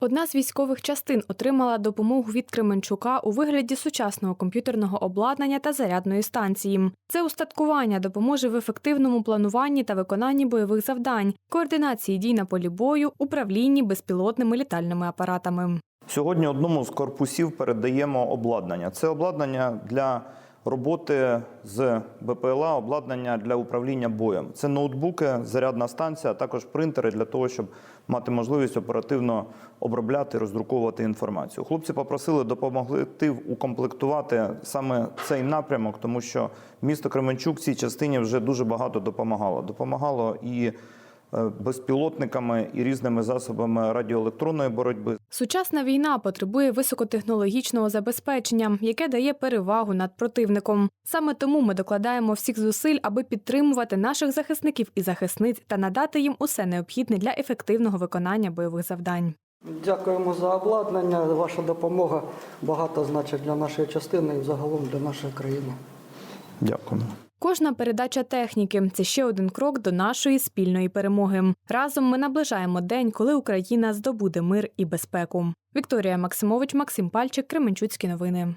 Одна з військових частин отримала допомогу від Кременчука у вигляді сучасного комп'ютерного обладнання та зарядної станції. Це устаткування допоможе в ефективному плануванні та виконанні бойових завдань, координації дій на полі бою, управлінні безпілотними літальними апаратами. Сьогодні одному з корпусів передаємо обладнання. Це обладнання для роботи з БПЛА, обладнання для управління боєм. Це ноутбуки, зарядна станція, а також принтери для того, щоб мати можливість оперативно обробляти, роздруковувати інформацію. Хлопці попросили допомогти укомплектувати саме цей напрямок, тому що місто Кременчук цій частині вже дуже багато допомагало. Допомагало і е, безпілотниками, і різними засобами радіоелектронної боротьби. Сучасна війна потребує високотехнологічного забезпечення, яке дає перевагу над противником. Саме тому ми докладаємо всіх зусиль, аби підтримувати наших захисників і захисниць та надати їм усе необхідне для ефективного виконання бойових завдань. Дякуємо за обладнання. Ваша допомога багато значить для нашої частини і загалом для нашої країни. Дякую. Кожна передача техніки це ще один крок до нашої спільної перемоги. Разом ми наближаємо день, коли Україна здобуде мир і безпеку. Вікторія Максимович, Максим Пальчик, Кременчуцькі новини.